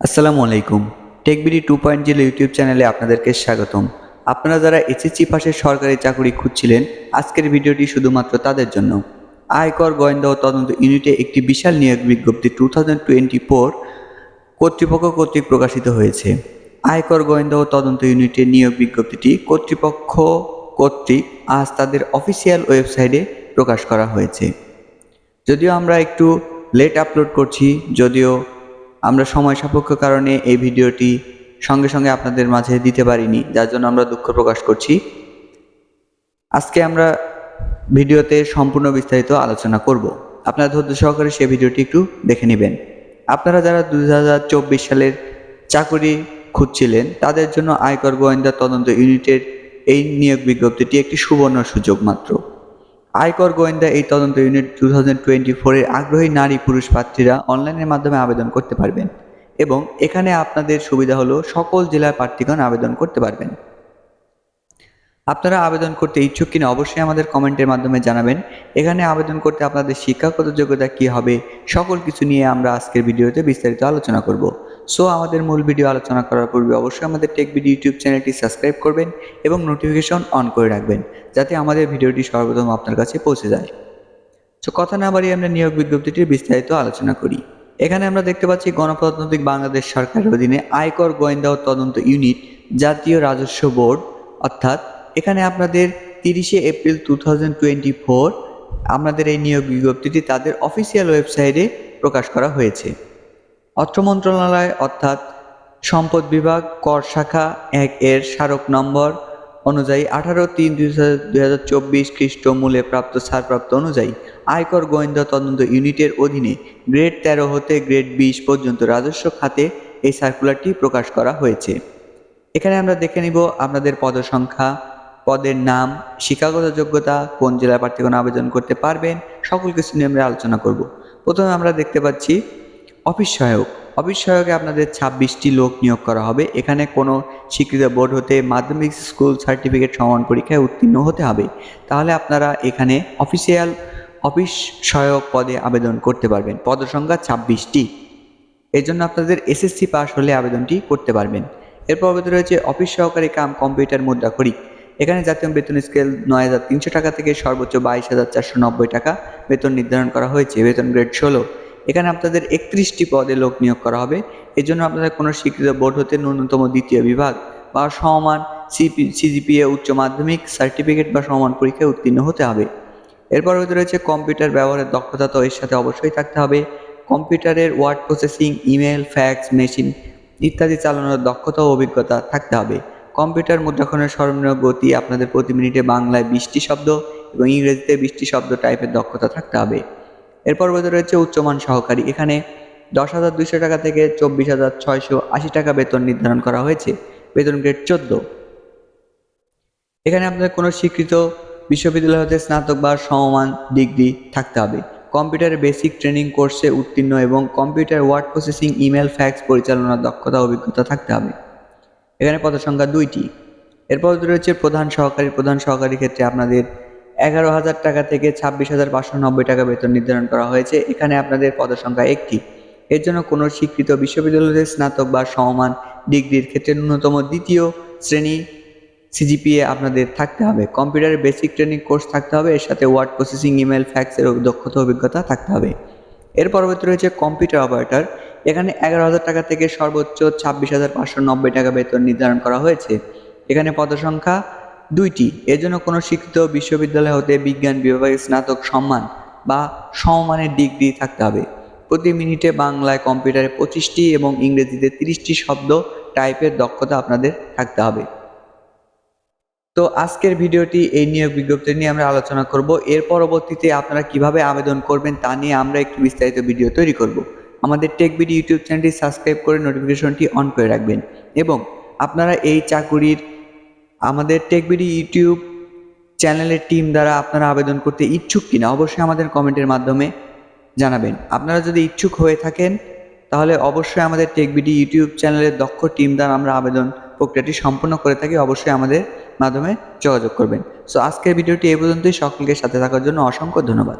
আসসালামু আলাইকুম। Tech BD two point zero YouTube চ্যানেলে আপনাদেরকে স্বাগতম। আপনারা যারা এসএসসি পাশের সরকারি চাকরি খুঁজছিলেন, আজকের ভিডিওটি শুধুমাত্র তাদের জন্য। আয়কর গোয়েন্দা ও তদন্ত ইউনিটে একটি বিশাল নিয়োগ বিজ্ঞপ্তি টু থাউজেন্ড টোয়েন্টি ফোর কর্তৃপক্ষ কর্তৃক প্রকাশিত হয়েছে। আয়কর গোয়েন্দা ও তদন্ত ইউনিটের নিয়োগ বিজ্ঞপ্তিটি কর্তৃপক্ষ কর্তৃক আজ তাদের অফিসিয়াল ওয়েবসাইটে প্রকাশ করা হয়েছে। যদিও আমরা একটু লেট আপলোড করছি, যদিও আমরা সময় সাপেক্ষ কারণে এই ভিডিওটি সঙ্গে সঙ্গে আপনাদের মাঝে দিতে পারিনি, যার জন্য আমরা দুঃখ প্রকাশ করছি। আজকে আমরা ভিডিওতে সম্পূর্ণ বিস্তারিত আলোচনা করব। আপনারা ধৈর্য সহকারে সেই ভিডিওটি একটু দেখে নেবেন। আপনারা যারা দু হাজার চব্বিশ সালের চাকরি খুঁজছিলেন, তাদের জন্য আয়কর গোয়েন্দা তদন্ত ইউনিটের এই নিয়োগ বিজ্ঞপ্তিটি একটি সুবর্ণ সুযোগ মাত্র। আয়কর গোয়েন্দা এই তদন্ত ইউনিট টু থাউজেন্ড টোয়েন্টি আগ্রহী নারী পুরুষ প্রার্থীরা অনলাইনের মাধ্যমে আবেদন করতে পারবেন এবং এখানে আপনাদের সুবিধা হলো সকল জেলার প্রার্থীগণ আবেদন করতে পারবেন। আপনারা আবেদন করতে ইচ্ছুক কিনা অবশ্যই আমাদের কমেন্টের মাধ্যমে জানাবেন। এখানে আবেদন করতে আপনাদের শিক্ষাগত যোগ্যতা কী হবে, সকল কিছু নিয়ে আমরা আজকের ভিডিওতে বিস্তারিত আলোচনা করব। সো আমাদের মূল ভিডিও আলোচনা করার পূর্বে অবশ্যই আমাদের টেক ভিডিও ইউটিউব চ্যানেলটি সাবস্ক্রাইব করবেন এবং নোটিফিকেশন অন করে রাখবেন, যাতে আমাদের ভিডিওটি সর্বপ্রথম আপনার কাছে পৌঁছে যায়। তো কথা না বাড়িয়ে আমরা নিয়োগ বিজ্ঞপ্তিটির বিস্তারিত আলোচনা করি। এখানে আমরা দেখতে পাচ্ছি গণপ্রজাতন্ত্রিক বাংলাদেশ সরকারের অধীনে আয়কর গোয়েন্দা ও তদন্ত ইউনিট জাতীয় রাজস্ব বোর্ড, অর্থাৎ এখানে আপনাদের তিরিশে April two thousand twenty four আপনাদের এই নিয়োগ বিজ্ঞপ্তিটি তাদের অফিসিয়াল ওয়েবসাইটে প্রকাশ করা হয়েছে। অর্থ মন্ত্রণালয় অর্থাৎ সম্পদ বিভাগ কর শাখা এক এর স্মারক নম্বর অনুযায়ী আঠারো তিন দুই হাজার চব্বিশ খ্রিস্ট মূলে প্রাপ্ত ছাড়প্রাপ্ত অনুযায়ী আয়কর গোয়েন্দা তদন্ত ইউনিটের অধীনে গ্রেড তেরো হতে গ্রেড বিশ পর্যন্ত রাজস্ব খাতে এই সার্কুলারটি প্রকাশ করা হয়েছে। এখানে আমরা দেখে নিব আপনাদের পদসংখ্যা পদের নাম, শিক্ষাগত যোগ্যতা, কোন জেলার প্রার্থীগণ আবেদন করতে পারবেন, সকল কিছু নিয়ে আমরা আলোচনা করব। প্রথমে আমরা দেখতে পাচ্ছি অফিস সহায়ক অফিস সহায়কে আপনাদের ছাব্বিশটি লোক নিয়োগ করা হবে। এখানে কোনো স্বীকৃত বোর্ড হতে মাধ্যমিক স্কুল সার্টিফিকেট সমান পরীক্ষায় উত্তীর্ণ হতে হবে। তাহলে আপনারা এখানে অফিসিয়াল অফিস সহায়ক পদে আবেদন করতে পারবেন। পদসংখ্যা ছাব্বিশটি। এই জন্য আপনাদের এসএসসি পাস হলে আবেদনটি করতে পারবেন। এরপর রয়েছে অফিস সহকারী কাম কম্পিউটার মুদ্রা করি এখানে জাতীয় বেতন স্কেল নয় হাজার তিনশো টাকা থেকে সর্বোচ্চ বাইশ হাজার চারশো নব্বই টাকা বেতন নির্ধারণ করা হয়েছে। বেতন গ্রেড ষোলো। এখানে আপনাদের একত্রিশটি পদে লোক নিয়োগ করা হবে। এর জন্য আপনাদের কোনো স্বীকৃত বোর্ড হতে ন্যূনতম দ্বিতীয় বিভাগ বা সমান সিপি, সিজিপিএ, উচ্চ মাধ্যমিক, সার্টিফিকেট বা সমান পরীক্ষায় উত্তীর্ণ হতে হবে। এরপর হতে রয়েছে কম্পিউটার ব্যবহারের দক্ষতা তো এর সাথে অবশ্যই থাকতে হবে। কম্পিউটারের word processing, email, fax, machine ইত্যাদি চালানোর দক্ষতা ও অভিজ্ঞতা থাকতে হবে। কম্পিউটার মুদ্রাক্ষণের স্মরণীয় গতি, আপনাদের প্রতি মিনিটে বাংলায় বৃষ্টি শব্দ এবং ইংরেজিতে বৃষ্টি শব্দ টাইপের দক্ষতা থাকতে হবে। এর পরবর্তী রয়েছে উচ্চমান সহকারী। এখানে দশ হাজার দুইশো টাকা থেকে চব্বিশ হাজার ছয়শো আশি টাকা বেতন নির্ধারণ করা হয়েছে। বেতন গ্রেড চোদ্দ। এখানে আপনাদের কোনো স্বীকৃত বিশ্ববিদ্যালয় হতে স্নাতক বা সমমান ডিগ্রি থাকতে হবে। কম্পিউটারের বেসিক ট্রেনিং কোর্সে উত্তীর্ণ এবং computer word processing, email, fax পরিচালনার দক্ষতা, অভিজ্ঞতা থাকতে হবে। এখানে পদসংখ্যা দুইটি। এরপর রয়েছে প্রধান সহকারী। প্রধান সহকারী ক্ষেত্রে আপনাদের এগারো হাজার টাকা থেকে ছাব্বিশ হাজার পাঁচশো নব্বই টাকা বেতন নির্ধারণ করা হয়েছে। এখানে আপনাদের পদসংখ্যা একটি। এর জন্য কোনো স্বীকৃত বিশ্ববিদ্যালয়ের স্নাতক বা সমমান ডিগ্রির ক্ষেত্রে ন্যূনতম দ্বিতীয় শ্রেণি সিজিপিএ আপনাদের থাকতে হবে। কম্পিউটারের বেসিক ট্রেনিং কোর্স থাকতে হবে, এর সাথে ওয়ার্ড প্রসেসিং ইমেল ফ্যাক্সের দক্ষতা অভিজ্ঞতা থাকতে হবে। এর পরবর্তী রয়েছে কম্পিউটার অপারেটর। এখানে এগারো হাজার টাকা থেকে সর্বোচ্চ ছাব্বিশ হাজার পাঁচশো নব্বই টাকা বেতন নির্ধারণ করা হয়েছে। এখানে পদসংখ্যা দুইটি এর জন্য কোনো শিক্ষিত বিশ্ববিদ্যালয় হতে বিজ্ঞান বিভাগে স্নাতক সম্মান বা সমমানের ডিগ্রি থাকতে হবে। প্রতি মিনিটে বাংলায় কম্পিউটারে পঁচিশটি এবং ইংরেজিতে তিরিশটি শব্দ টাইপের দক্ষতা আপনাদের থাকতে হবে। তো আজকের ভিডিওটি এই নিয়োগ বিজ্ঞপ্তি নিয়ে আমরা আলোচনা করব। এর পরবর্তীতে আপনারা কীভাবে আবেদন করবেন তা নিয়ে আমরা একটি বিস্তারিত ভিডিও তৈরি করব। আমাদের টেক বিডি ইউটিউব চ্যানেলটি সাবস্ক্রাইব করে নোটিফিকেশনটি অন করে রাখবেন এবং আপনারা এই চাকুরির আমাদের টেকবিডি ইউটিউব চ্যানেলের টিম দ্বারা আপনারা আবেদন করতে ইচ্ছুক কিনা, অবশ্যই আমাদের কমেন্টের মাধ্যমে জানাবেন। আপনারা যদি ইচ্ছুক হয়ে থাকেন, তাহলে অবশ্যই আমাদের টেকবিডি ইউটিউব চ্যানেলের দক্ষ টিম দ্বারা আমরা আবেদন প্রক্রিয়াটি সম্পূর্ণ করে থাকি, অবশ্যই আমাদের মাধ্যমে যোগাযোগ করবেন। সো আজকের ভিডিওটি এই পর্যন্তই। সকলকে সাথে থাকার জন্য অসংখ্য ধন্যবাদ।